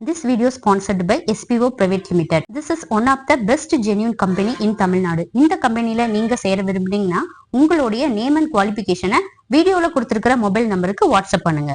This video is sponsored by SPO Private Limited. This is one of the best genuine company in Tamil Nadu இந்த கம்பெனில நீங்க சேர விரும்புனீங்கன்னா உங்களுடைய name and குவாலிஃபிகேஷனை வீடியோல கொடுத்திருக்கிற மொபைல் நம்பருக்கு வாட்ஸ்அப் பண்ணுங்க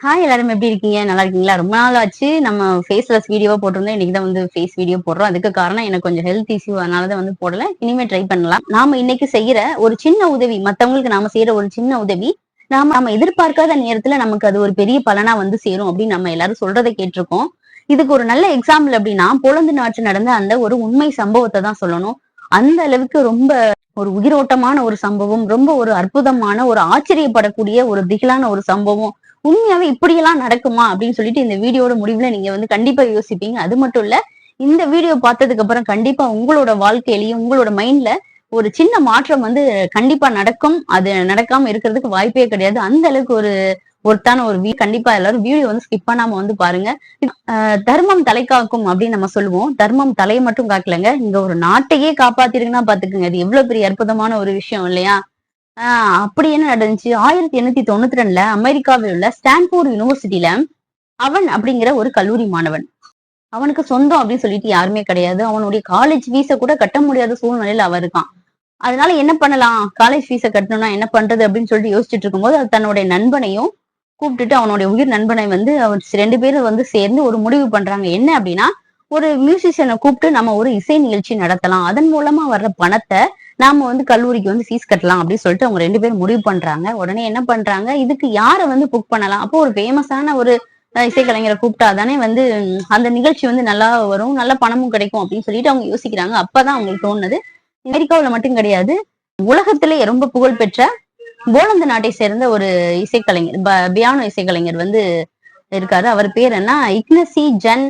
ஹாய் எல்லாரும் எப்படி இருக்கீங்க? நல்லா இருக்கீங்களா? ரொம்ப நாள் ஆச்சு நம்ம ஃபேஸ்லெஸ் வீடியோவா போட்டிருந்தோம். இன்னைக்கு தான் வந்து ஃபேஸ் வீடியோ போடுறோம். அதுக்கு காரணம் எனக்கு கொஞ்சம் ஹெல்த் இஷ்யூ அதனால தான் வந்து போடல. இனிமே ட்ரை பண்ணலாம். நாம இன்னைக்கு செய்யற ஒரு சின்ன உதவி மத்தவங்களுக்கு நாம செய்யற ஒரு சின்ன உதவி நாம நம்ம எதிர்பார்க்காத நேரத்துல நமக்கு அது ஒரு பெரிய பலனா வந்து சேரும் அப்படின்னு நம்ம எல்லாரும் சொல்றதை கேட்டிருக்கோம். இதுக்கு ஒரு நல்ல எக்ஸாம்பிள் அப்படின்னா போலந்து நாட்டு நடந்த அந்த ஒரு உண்மை சம்பவத்தை தான் சொல்லணும். அந்த அளவுக்கு ரொம்ப ஒரு உயிரோட்டமான ஒரு சம்பவம் ரொம்ப ஒரு அற்புதமான ஒரு ஆச்சரியப்படக்கூடிய ஒரு திகிலான ஒரு சம்பவம். உண்மையாவே இப்படியெல்லாம் நடக்குமா அப்படின்னு சொல்லிட்டு இந்த வீடியோட முடிவுல நீங்க வந்து கண்டிப்பா யோசிப்பீங்க. அது மட்டும் இல்ல இந்த வீடியோ பார்த்ததுக்கு அப்புறம் கண்டிப்பா உங்களோட வாழ்க்கையிலயும் உங்களோட மைண்ட்ல ஒரு சின்ன மாற்றம் வந்து கண்டிப்பா நடக்கும். அது நடக்காம இருக்கிறதுக்கு வாய்ப்பே கிடையாது. அந்த அளவுக்கு ஒரு ஒருத்தான ஒரு வீ கண்டிப்பா எல்லாரும் வீடியோ வந்து ஸ்கிப் பண்ணாம வந்து பாருங்க. தர்மம் தலை காக்கும் அப்படின்னு நம்ம சொல்லுவோம். தர்மம் தலையை மட்டும் காக்கலங்க. இங்க ஒரு நாட்டையே காப்பாத்திருங்கன்னா பாத்துக்கோங்க. அது எவ்வளவு பெரிய அற்புதமான ஒரு விஷயம் இல்லையா? அப்படி என்ன நடந்துச்சு? ஆயிரத்தி எண்ணூத்தி தொண்ணூத்தி ரெண்டுல அமெரிக்காவில் உள்ள ஸ்டான்போர்ட் யூனிவர்சிட்டியில அவன் அப்படிங்கிற ஒரு கல்லூரி மாணவன். அவனுக்கு சொந்தம் அப்படின்னு சொல்லிட்டு யாருமே கிடையாது. அவனுடைய காலேஜ் ஃபீஸை கூட கட்ட முடியாத சூழ்நிலையில அவன் இருக்கான். அதனால என்ன பண்ணலாம்? காலேஜ் ஃபீஸை கட்டணும்னா என்ன பண்றது அப்படின்னு சொல்லிட்டு யோசிச்சுட்டு இருக்கும்போது அது தன்னுடைய நண்பனையும் கூப்பிட்டுட்டு அவனுடைய உயிர் நண்பனை வந்து அவர் ரெண்டு பேரும் வந்து சேர்ந்து ஒரு முடிவு பண்றாங்க. என்ன அப்படின்னா ஒரு மியூசிஷியனை கூப்பிட்டு நம்ம ஒரு இசை நிகழ்ச்சி நடத்தலாம். அதன் மூலமா வர்ற பணத்தை நாம வந்து கல்லூரிக்கு வந்து ஃபீஸ் கட்டலாம் அப்படின்னு சொல்லிட்டு அவங்க ரெண்டு பேரும் முடிவு பண்றாங்க. உடனே என்ன பண்றாங்க? இதுக்கு யாரை வந்து புக் பண்ணலாம்? அப்போ ஒரு ஃபேமஸான ஒரு அஹ், இசைக்கலைஞரை கூப்பிட்டா தானே வந்து அந்த நிகழ்ச்சி வந்து நல்லா வரும் நல்ல பணமும் கிடைக்கும் அப்படின்னு சொல்லிட்டு அவங்க யோசிக்கிறாங்க. அப்பதான் அவங்களுக்கு தோணுது. அமெரிக்காவில மட்டும் கிடையாது. உலகத்திலேயே ரொம்ப புகழ்பெற்ற போலந்து நாட்டை சேர்ந்த ஒரு இசைக்கலைஞர் பியானோ இசைக்கலைஞர் வந்து இருக்காரு. அவர் பேர் என்ன? இக்னசி ஜன்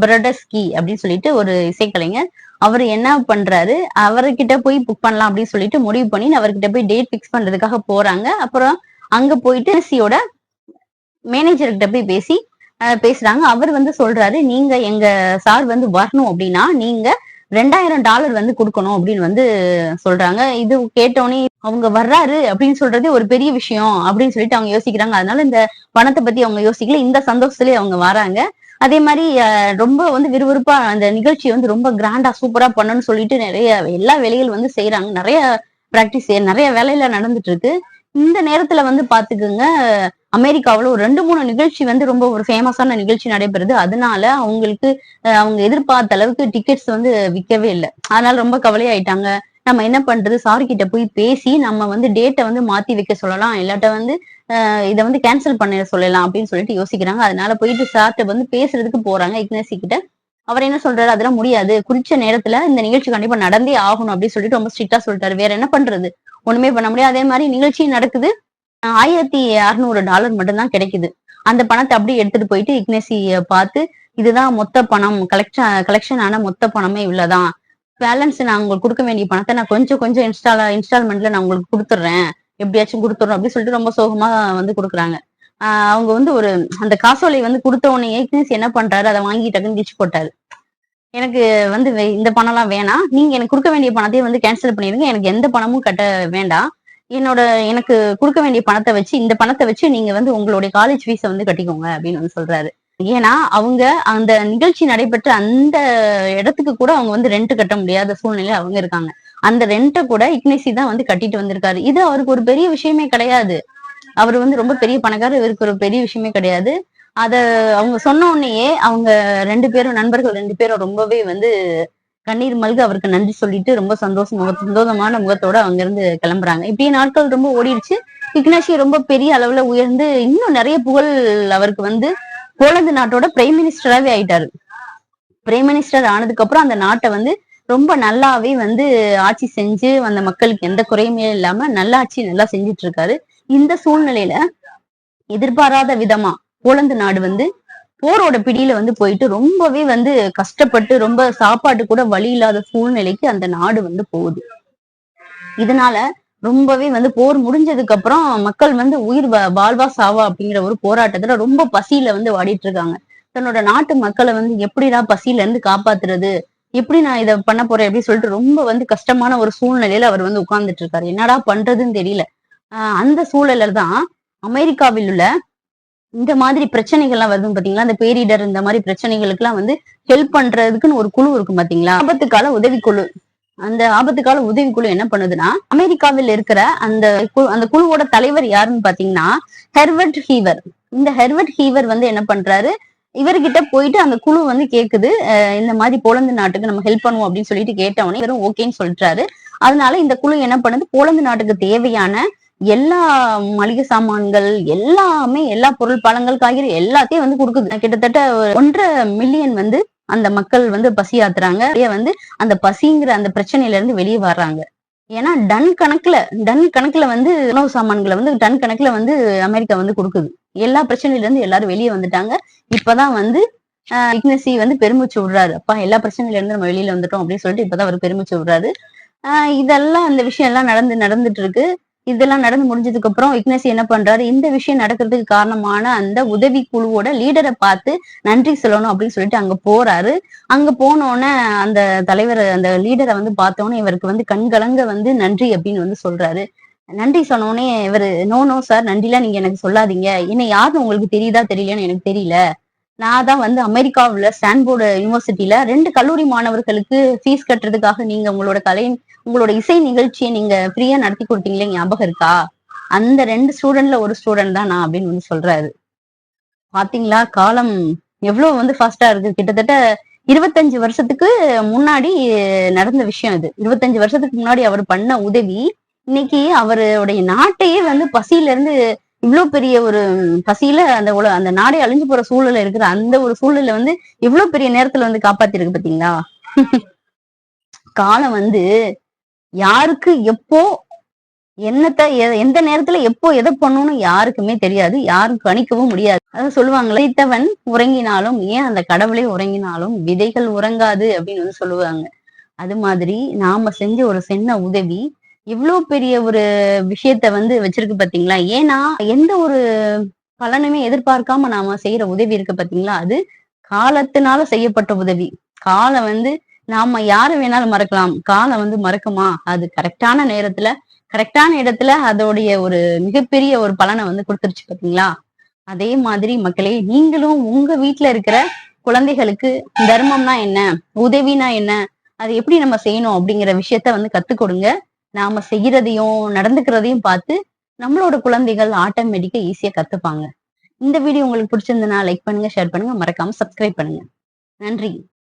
பிரடஸ்கி அப்படின்னு சொல்லிட்டு ஒரு இசைக்கலைஞர். அவர் என்ன பண்றாரு? அவர்கிட்ட போய் புக் பண்ணலாம் அப்படின்னு சொல்லிட்டு முடிவு பண்ணி அவர்கிட்ட போய் டேட் ஃபிக்ஸ் பண்றதுக்காக போறாங்க. அப்புறம் அங்க போயிட்டு சியோட மேனேஜர்கிட்ட போய் பேசி பேசுறாங்க. அவர் வந்து சொல்றாரு நீங்க எங்க சார் வந்து வரணும் அப்படின்னா நீங்க ரெண்டாயிரம் டாலர் வந்து கொடுக்கணும் அப்படின்னு வந்து சொல்றாங்க. இது கேட்டோடனே அவங்க வர்றாரு அப்படின்னு சொல்றதே ஒரு பெரிய விஷயம் அப்படின்னு சொல்லிட்டு அவங்க யோசிக்கிறாங்க. அதனால இந்த பணத்தை பத்தி அவங்க யோசிக்கல. இந்த சந்தோஷத்துலயே அவங்க வராங்க. அதே மாதிரி ரொம்ப வந்து விறுவிறுப்பா அந்த நிகழ்ச்சியை வந்து ரொம்ப கிராண்டா சூப்பரா பண்ணணும்னு சொல்லிட்டு நிறைய எல்லா வேலைகள் வந்து செய்யறாங்க நிறைய பிராக்டிஸ் நிறைய வேலையில நடந்துட்டு இருக்கு இந்த நேரத்துல வந்து பாத்துக்குங்க அமெரிக்காவில ஒரு ரெண்டு மூணு நிகழ்ச்சி வந்து ரொம்ப ஒரு ஃபேமஸான நிகழ்ச்சி நடைபெறுது. அதனால அவங்களுக்கு அவங்க எதிர்பார்த்த அளவுக்கு டிக்கெட்ஸ் வந்து விற்கவே இல்லை. அதனால ரொம்ப கவலையாயிட்டாங்க. நம்ம என்ன பண்றது? சார் கிட்ட போய் பேசி நம்ம வந்து டேட்டை வந்து மாத்தி வைக்க சொல்லலாம். இல்லாட்ட வந்து இதை வந்து கேன்சல் பண்ண சொல்லலாம் அப்படின்னு சொல்லிட்டு யோசிக்கிறாங்க. அதனால போயிட்டு சார்ட்ட வந்து பேசுறதுக்கு போறாங்க இக்னசி கிட்ட. அவர் என்ன சொல்றாரு? அதெல்லாம் முடியாது. குறிச்ச நேரத்துல இந்த நிகழ்ச்சி கண்டிப்பா நடந்தே ஆகணும் அப்படின்னு சொல்லிட்டு ரொம்ப ஸ்ட்ரிக்டா சொல்லிட்டாரு. வேற என்ன பண்றது? ஒண்ணுமே பண்ண முடியாது. அதே மாதிரி நிகழ்ச்சி நடக்குது. ஆயிரத்தி அறுநூறு டாலர் மட்டும்தான் கிடைக்குது. அந்த பணத்தை அப்படியே எடுத்துட்டு போயிட்டு இக்னேசிய பார்த்து இதுதான் மொத்த பணம். கலெக்ஷன் கலெக்ஷன் ஆன மொத்த பணமே இவ்வளவுதான். பேலன்ஸ் நான் உங்களுக்கு கொடுக்க வேண்டிய பணத்தை நான் கொஞ்சம் கொஞ்சம் இன்ஸ்டால இன்ஸ்டால்மெண்ட்ல நான் உங்களுக்கு கொடுத்துட்றேன். எப்படியாச்சும் கொடுத்துறோம் அப்படின்னு சொல்லிட்டு ரொம்ப சோகமா வந்து கொடுக்குறாங்க. அவங்க வந்து ஒரு அந்த காசோலை வந்து கொடுத்த உடனே இக்னேசி என்ன பண்றாரு? அதை வாங்கி டக்குன்னு கிச்சு போட்டாரு. எனக்கு வந்து வே- இந்த பணம்லாம் வேணாம். நீங்க எனக்கு கொடுக்க வேண்டிய பணத்தையும் வந்து கேன்சல் பண்ணிருங்க எனக்கு எந்த பணமும் கட்ட வேண்டாம். என்னோட எனக்கு கொடுக்க வேண்டிய பணத்தை வச்சு இந்த பணத்தை வச்சு நீங்க வந்து உங்களுடைய காலேஜ் ஃபீஸை வந்து கட்டிக்கோங்க அப்படின்னு வந்து சொல்றாரு. ஏன்னா அவங்க அந்த நிகழ்ச்சி நடைபெற்ற அந்த இடத்துக்கு கூட அவங்க வந்து ரெண்ட் கட்ட முடியாத சூழ்நிலை அவங்க இருக்காங்க. அந்த ரெண்ட்டை கூட இக்னேசி தான் வந்து கட்டிட்டு வந்திருக்காரு. இது அவருக்கு ஒரு பெரிய விஷயமே கிடையாது. அவர் வந்து ரொம்ப பெரிய பணக்காரர் இவருக்கு ஒரு பெரிய விஷயமே கிடையாது. அத அவங்க சொன்ன உடனேயே அவங்க ரெண்டு பேரும் நண்பர்கள் ரெண்டு பேரும் ரொம்பவே வந்து கண்ணீர் மல்க அவருக்கு நன்றி சொல்லிட்டு ரொம்ப சந்தோஷம் முக சந்தோஷமான முகத்தோட அவங்க இருந்து கிளம்புறாங்க. இப்படியே நாட்கள் ரொம்ப ஓடிடுச்சு. இக்னாஷி ரொம்ப பெரிய அளவுல உயர்ந்து இன்னும் நிறைய புகழ் அவருக்கு வந்து போலந்து நாட்டோட பிரைம் மினிஸ்டராவே ஆயிட்டாரு. பிரைம் மினிஸ்டர் ஆனதுக்கு அப்புறம் அந்த நாட்டை வந்து ரொம்ப நல்லாவே வந்து ஆட்சி செஞ்சு அந்த மக்களுக்கு எந்த குறையுமே இல்லாம நல்லாட்சி நல்லா செஞ்சுட்டு இருக்காரு இந்த சூழ்நிலையில எதிர்பாராத விதமா போலந்து நாடு வந்து போரோட பிடியில வந்து போயிட்டு ரொம்பவே வந்து கஷ்டப்பட்டு ரொம்ப சாப்பாட்டு கூட வழி இல்லாத சூழ்நிலைக்கு அந்த நாடு வந்து போகுது. இதனால ரொம்பவே வந்து போர் முடிஞ்சதுக்கு அப்புறம் மக்கள் வந்து உயிர் வா- வாழ்வா சாவா அப்படிங்கிற ஒரு போராட்டத்துல ரொம்ப பசியில வந்து வாடிட்டு இருக்காங்க தன்னோட நாட்டு மக்களை வந்து எப்படிடா பசியில இருந்து காப்பாத்துறது? எப்படி நான் இதை பண்ண போறேன் அப்படின்னு சொல்லிட்டு ரொம்ப வந்து கஷ்டமான ஒரு சூழ்நிலையில அவர் வந்து உட்கார்ந்துட்டு இருக்காரு. என்னடா பண்றதுன்னு தெரியல. ஆஹ் அந்த சூழல்ல தான் அமெரிக்காவில் உள்ள இந்த மாதிரி பிரச்சனைகள்லாம் வருது பாத்தீங்களா? அந்த பேரிடர் இந்த மாதிரி பிரச்சனைகளுக்கெல்லாம் வந்து ஹெல்ப் பண்றதுக்குன்னு ஒரு குழு இருக்கும் பாத்தீங்களா? ஆபத்துக்கால உதவிக்குழு. அந்த ஆபத்துக்கால உதவிக்குழு என்ன பண்ணுதுன்னா அமெரிக்காவில் இருக்கிற அந்த அந்த குழுவோட தலைவர் யாருன்னு பாத்தீங்கன்னா ஹெர்வர்ட் ஹீவர். இந்த ஹெர்வர்ட் ஹீவர் வந்து என்ன பண்றாரு? இவர்கிட்ட போயிட்டு அந்த குழு வந்து கேக்குது இந்த மாதிரி போலந்து நாட்டுக்கு நம்ம ஹெல்ப் பண்ணுவோம் அப்படின்னு சொல்லிட்டு கேட்டவனே இவரும் ஓகேன்னு சொல்லிட்டாரு அதனால இந்த குழு என்ன பண்ணுது? போலந்து நாட்டுக்கு தேவையான எல்லா மளிகை சாமான்கள் எல்லாமே எல்லா பொருள் பழங்கள் காய்கறி எல்லாத்தையும் வந்து கொடுக்குது. கிட்டத்தட்ட ஒன்றரை மில்லியன் வந்து அந்த மக்கள் வந்து பசி ஆத்துறாங்க. வந்து அந்த பசிங்கிற அந்த பிரச்சனையில இருந்து வெளியே வர்றாங்க. ஏன்னா டன் கணக்குல டன் கணக்குல வந்து உணவு சாமான்களை வந்து டன் கணக்குல வந்து அமெரிக்கா வந்து கொடுக்குது. எல்லா பிரச்சனையில இருந்து எல்லாரும் வெளியே வந்துட்டாங்க. இப்பதான் வந்து இக்னசி வந்து பெருமிச்சு விடுறாரு. அப்பா எல்லா பிரச்சனையில இருந்து நம்ம வெளியில வந்துட்டோம் அப்படின்னு சொல்லிட்டு இப்பதான் அவர் பெருமிச்சு விடுறாரு. ஆஹ் இதெல்லாம் அந்த விஷயம் எல்லாம் நடந்து நடந்துட்டு இருக்கு. இதெல்லாம் நடந்து முடிஞ்சதுக்கு அப்புறம் விக்னேஷ் என்ன பண்றாரு? இந்த விஷயம் நடக்கிறதுக்கு காரணமான அந்த உதவி குழுவோட லீடரை பார்த்து நன்றி சொல்லணும் அப்படின்னு சொல்லிட்டு அங்க போறாரு. அங்க போனோடனே அந்த தலைவர் அந்த லீடரை வந்து பார்த்தோன்னே இவருக்கு வந்து கண்கலங்க வந்து நன்றி அப்படின்னு வந்து சொல்றாரு. நன்றி சொன்னோடனே இவர் நோ நோ சார் நன்றிலாம் நீங்க எனக்கு சொல்லாதீங்க. என்ன யாருன்னு உங்களுக்கு தெரியுதா? தெரியலன்னு எனக்கு தெரியல. நான் தான் வந்து அமெரிக்காவுல ஸ்டான்போர்டு யூனிவர்சிட்டியில ரெண்டு கல்லூரி மாணவர்களுக்கு ஃபீஸ் கட்டுறதுக்காக நீங்க உங்களோட கலை உங்களோட இசை நிகழ்ச்சியை நீங்க ஃப்ரீயா நடத்தி கொடுத்தீங்களே ஞாபகம் இருக்கா? அந்த ரெண்டு ஸ்டூடெண்ட்ல ஒரு ஸ்டூடெண்ட் தான் நான் அப்படின்னு வந்து சொல்றாரு. பாத்தீங்களா? காலம் எவ்வளவு வந்து ஃபாஸ்டா இருக்கு? கிட்டத்தட்ட இருபத்தஞ்சு வருஷத்துக்கு முன்னாடி நடந்த விஷயம் இது. இருபத்தஞ்சு வருஷத்துக்கு முன்னாடி அவர் பண்ண உதவி இன்னைக்கு அவருடைய நாட்டையே வந்து பசியில இருந்து இவ்வளவு பெரிய ஒரு பசியில அந்த உல- அந்த நாடே அழிஞ்சு போற சூழ்நிலை இருக்கிற அந்த ஒரு சூழல்ல வந்து இவ்வளவு பெரிய நேரத்துல வந்து காப்பாத்திருக்கு பாத்தீங்களா? காலம் வந்து யாருக்கு எப்போ என்னத்த எந்த நேரத்துல எப்போ எதை பண்ணணும்னு யாருக்குமே தெரியாது. யாரும் கணிக்கவும் முடியாது. அதான் சொல்லுவாங்க "இத்தவன் உறங்கினாலும் ஏன் அந்த கடவுளே உறங்கினாலும் விதைகள் உறங்காது? அப்படின்னு வந்து சொல்லுவாங்க. அது மாதிரி நாம செஞ்ச ஒரு சின்ன உதவி இவ்வளவு பெரிய ஒரு விஷயத்த வந்து வச்சிருக்கு பாத்தீங்களா? ஏன்னா எந்த ஒரு பலனுமே எதிர்பார்க்காம நாம செய்யற உதவி இருக்கு பாத்தீங்களா? அது காலத்தினால செய்யப்பட்ட உதவி. காலம் வந்து நாம யாரை வேணாலும் மறக்கலாம். காலம் வந்து மறக்குமா? அது கரெக்டான நேரத்துல கரெக்டான இடத்துல அதோடைய ஒரு மிகப்பெரிய ஒரு பலனை வந்து கொடுத்துருச்சு பாத்தீங்களா? அதே மாதிரி மக்களே நீங்களும் உங்க வீட்டுல இருக்கிற குழந்தைகளுக்கு தர்மம்னா என்ன? உதவினா என்ன? அது எப்படி நம்ம செய்யணும் அப்படிங்கிற விஷயத்த வந்து கத்துக் கொடுங்க. நாம செய்யறதையும் நடந்துக்கிறதையும் பார்த்து நம்மளோட குழந்தைகள் ஆட்டோமேட்டிக்கா ஈஸியா கத்துப்பாங்க. இந்த வீடியோ உங்களுக்கு பிடிச்சிருந்தனா லைக் பண்ணுங்க ஷேர் பண்ணுங்க. மறக்காம சப்ஸ்கிரைப் பண்ணுங்க. நன்றி.